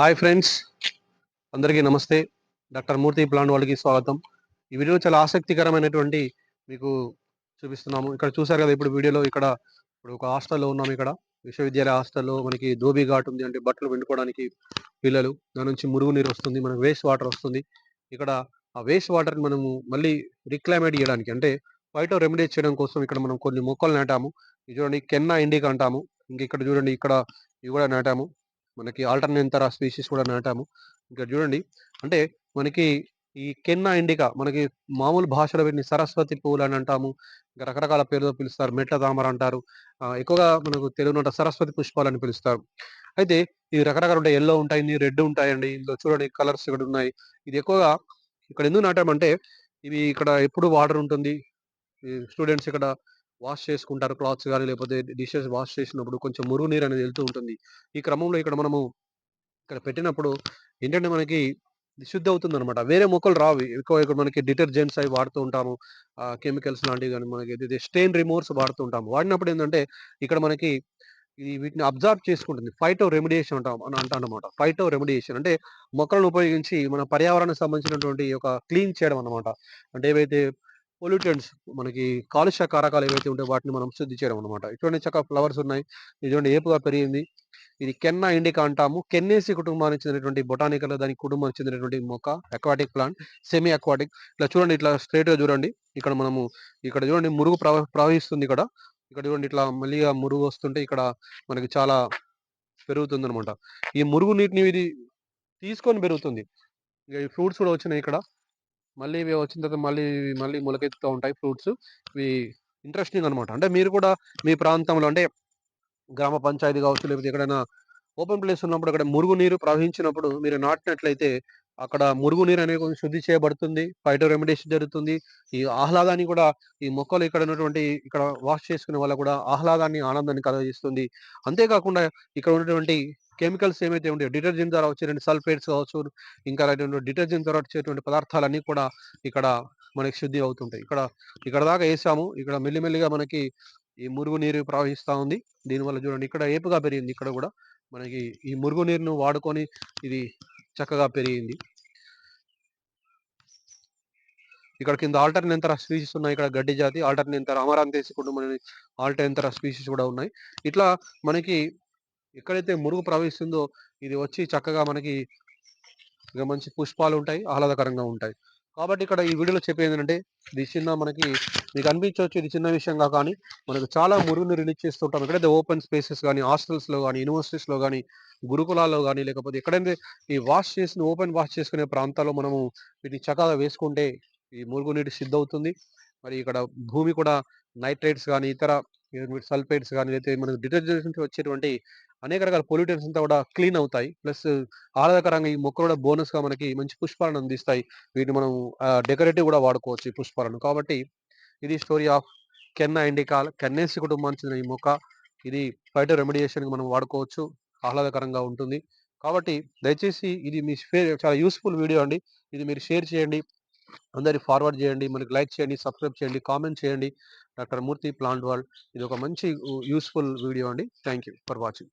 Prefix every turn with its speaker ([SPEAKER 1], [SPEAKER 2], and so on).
[SPEAKER 1] Hi friends. అందరికీ నమస్తే. Doctor మూర్తి plant వాళ్ళకి స్వాగతం. ఈ వీడియో చాలా ఆసక్తికరమైనటువంటి మీకు చూపిస్తున్నాము. ఇక్కడ చూసారు కదా ఇప్పుడు వీడియోలో ఇక్కడ ఇప్పుడు ఒక హాస్టల్లో ఉన్నాము ఇక్కడ. విశ్వవిద్యాలయ హాస్టల్లో మనకి దోబీ ఘాట్ ఉంది అంటే బట్టలు పిండుకోవడానికి పిల్లలు దాని నుంచి మురుగు నీరు వస్తుంది మనకు వేస్ట్ వాటర్ వస్తుంది. ఇక్కడ ఆ వేస్ట్ వాటర్ మనము మళ్ళీ రిక్లైమేట్ చేయడానికి అంటే బయట రెమెడీస్ చేయడం కోసం ఇక్కడ మనం కొన్ని మొక్కలు నాటాము. ఇది చూడండి కెన్నా ఇండికా అంటాము. ఇంక ఇక్కడ చూడండి ఇక్కడ ఇవి కూడా నాటాము. మనకి ఆల్టర్నేంతర స్పీషీస్ కూడా నాటాము. ఇక్కడ చూడండి అంటే మనకి ఈ కెన్నా ఇండికా మనకి మామూలు భాషలో వీటిని సరస్వతి పువ్వులు అని అంటాము. ఇంకా రకరకాల పేరుతో పిలుస్తారు. మెట్ల తామర అంటారు. ఎక్కువగా మనకు తెలుగులో సరస్వతి పుష్పాలు అని పిలుస్తారు. అయితే ఇవి రకరకాలు ఉంటాయి. ఎల్లో ఉంటాయి రెడ్ ఉంటాయండి. ఇందులో చూడండి కలర్స్ ఇక్కడ ఉన్నాయి. ఇది ఎక్కువగా ఇక్కడ ఎందుకు నాటామంటే ఇవి ఇక్కడ ఎప్పుడు వాటర్ ఉంటుంది. స్టూడెంట్స్ ఇక్కడ వాష్ చేసుకుంటారు క్లాత్స్ కానీ లేకపోతే డిషెస్ వాష్ చేసినప్పుడు కొంచెం మురుగు నీరు అనేది వెళ్తూ ఉంటుంది. ఈ క్రమంలో ఇక్కడ మనము ఇక్కడ పెట్టినప్పుడు ఏంటంటే మనకి శుద్ధి అవుతుంది అనమాట వేరే మొక్కలు రావు. ఎక్కువ ఇక్కడ మనకి డిటర్జెంట్స్ అవి వాడుతూ ఉంటాము. కెమికల్స్ లాంటివి కానీ మనకి స్టెయిన్ రిమూవర్స్ వాడుతూ ఉంటాము. వాడినప్పుడు ఏంటంటే ఇక్కడ మనకి ఇది వీటిని అబ్జర్వ్ చేసుకుంటుంది. ఫైటో రెమిడియేషన్ అంటాం అని అంటాం అనమాట ఫైటో రెమిడియేషన్ అంటే మొక్కలను ఉపయోగించి మన పర్యావరణానికి సంబంధించినటువంటి ఒక క్లీన్ చేయడం అనమాట అంటే ఏవైతే పొల్యూటెంట్స్ మనకి కాలుష్య కారకాలు ఏవైతే ఉంటాయో వాటిని మనం శుద్ధి చేయడం అనమాట ఇటువంటి చక్క ఫ్లవర్స్ ఉన్నాయి. ఇటువంటి ఏపుగా పెరిగింది. ఇది కెన్నా ఇండికా అంటాము. కెన్నేసి కుటుంబానికి చెందినటువంటి బొటానికల్ దాని కుటుంబానికి చెందినటువంటి మొక్క అక్వాటిక్ ప్లాంట్ సెమీ అక్వాటిక్ ఇట్లా చూడండి ఇట్లా స్ట్రైట్గా చూడండి. ఇక్కడ మనము ఇక్కడ చూడండి మురుగు ప్రవ ప్రవహిస్తుంది ఇక్కడ. ఇక్కడ చూడండి ఇట్లా మళ్ళీగా మురుగు వస్తుంటే ఇక్కడ మనకి చాలా పెరుగుతుంది అనమాట ఈ మురుగు నీటిని ఇది తీసుకొని పెరుగుతుంది. ఫ్రూట్స్ కూడా వచ్చినాయి ఇక్కడ. మళ్ళీ ఇవి వచ్చిన తర్వాత మళ్ళీ మళ్ళీ మొలకెత్తుతూ ఉంటాయి ఫ్రూట్స్. ఇవి ఇంట్రెస్టింగ్ అనమాట అంటే మీరు కూడా మీ ప్రాంతంలో అంటే గ్రామ పంచాయతీ కావచ్చు లేకపోతే ఎక్కడైనా ఓపెన్ ప్లేస్ ఉన్నప్పుడు అక్కడ మురుగు నీరు ప్రవహించినప్పుడు మీరు నాటినట్లయితే అక్కడ మురుగు నీరు అనేది కొంచెం శుద్ధి చేయబడుతుంది. ఫైటో రెమిడేషన్ జరుగుతుంది. ఈ ఆహ్లాదాన్ని కూడా ఈ మొక్కలు ఇక్కడ ఉన్నటువంటి ఇక్కడ వాష్ చేసుకునే వల్ల కూడా ఆహ్లాదాన్ని ఆనందాన్ని కలగజేస్తుంది అంతేకాకుండా ఇక్కడ ఉన్నటువంటి కెమికల్స్ ఏమైతే ఉంటాయో డిటర్జెంట్ ద్వారా వచ్చేటువంటి సల్ఫేట్స్ కావచ్చు ఇంకా డిటర్జెంట్ ద్వారా వచ్చేటువంటి పదార్థాలన్నీ కూడా ఇక్కడ మనకి శుద్ధి అవుతుంటాయి. ఇక్కడ ఇక్కడ దాకా వేసాము. ఇక్కడ మెల్లిమెల్లిగా మనకి ఈ మురుగు నీరు ప్రవహిస్తూ ఉంది. దీనివల్ల చూడండి ఇక్కడ ఏపుగా పెరిగింది. ఇక్కడ కూడా మనకి ఈ మురుగు నీరును వాడుకొని ఇది చక్కగా పెరిగింది. ఇక్కడ కింద ఆల్టర్నేంతర స్పీసీస్ ఉన్నాయి. ఇక్కడ గడ్డి జాతి ఆల్టర్నేంతర అమరాంతేసి కుటుంబం ఆల్టర్నేంతర స్పీసీస్ కూడా ఉన్నాయి. ఇట్లా మనకి ఎక్కడైతే మురుగు ప్రవహిస్తుందో ఇది వచ్చి చక్కగా మనకి ఇక మంచి పుష్పాలు ఉంటాయి ఆహ్లాదకరంగా ఉంటాయి. కాబట్టి ఇక్కడ ఈ వీడియోలో చెప్పేది ఏంటంటే ఇది చిన్న మనకి మీకు అనిపించవచ్చు ఇది చిన్న విషయంగా కానీ మనకు చాలా మురుగుని రిలీజ్ చేస్తుంటాం. ఎక్కడైతే ఓపెన్ స్పేసెస్ కానీ హాస్టల్స్లో కానీ యూనివర్సిటీస్లో కానీ గురుకులాల్లో కానీ లేకపోతే ఎక్కడైతే ఈ వాష్ చేసిన ఓపెన్ వాష్ చేసుకునే ప్రాంతాల్లో మనము వీటిని చక్కగా వేసుకుంటే ఈ మురుగునీటి సిద్ధ అవుతుంది మరి ఇక్కడ భూమి కూడా నైట్రేట్స్ కానీ ఇతర సల్ఫేట్స్ కానీ లేకపోతే మనకు డిటర్జెంట్స్ నుంచి వచ్చేటువంటి అనేక రకాల పొల్యూటెంట్స్ అంతా కూడా క్లీన్ అవుతాయి. ప్లస్ ఆహ్లాదకరంగా ఈ మొక్కలు కూడా బోనస్గా మనకి మంచి పుష్పాలను అందిస్తాయి. వీటిని మనం డెకరేటివ్ కూడా వాడుకోవచ్చు ఈ పుష్పాలను. కాబట్టి ఇది స్టోరీ ఆఫ్ కెన్నా ఇండికాల్ కెన్నేసి కుటుంబానికి చెందిన ఈ మొక్క. ఇది ఫైటో రెమెడియేషన్కి మనం వాడుకోవచ్చు. ఆహ్లాదకరంగా ఉంటుంది. కాబట్టి దయచేసి ఇది మీ షేర్ చాలా యూస్ఫుల్ వీడియో అండి. ఇది మీరు షేర్ చేయండి. అందరికి ఫార్వర్డ్ చేయండి మనకి లైక్ చేయండి సబ్స్క్రైబ్ చేయండి కామెంట్ చేయండి. డాక్టర్ మూర్తి ప్లాంట్ వరల్డ్ ఇది ఒక మంచి యూస్ఫుల్ వీడియో అండి. Thank you for watching.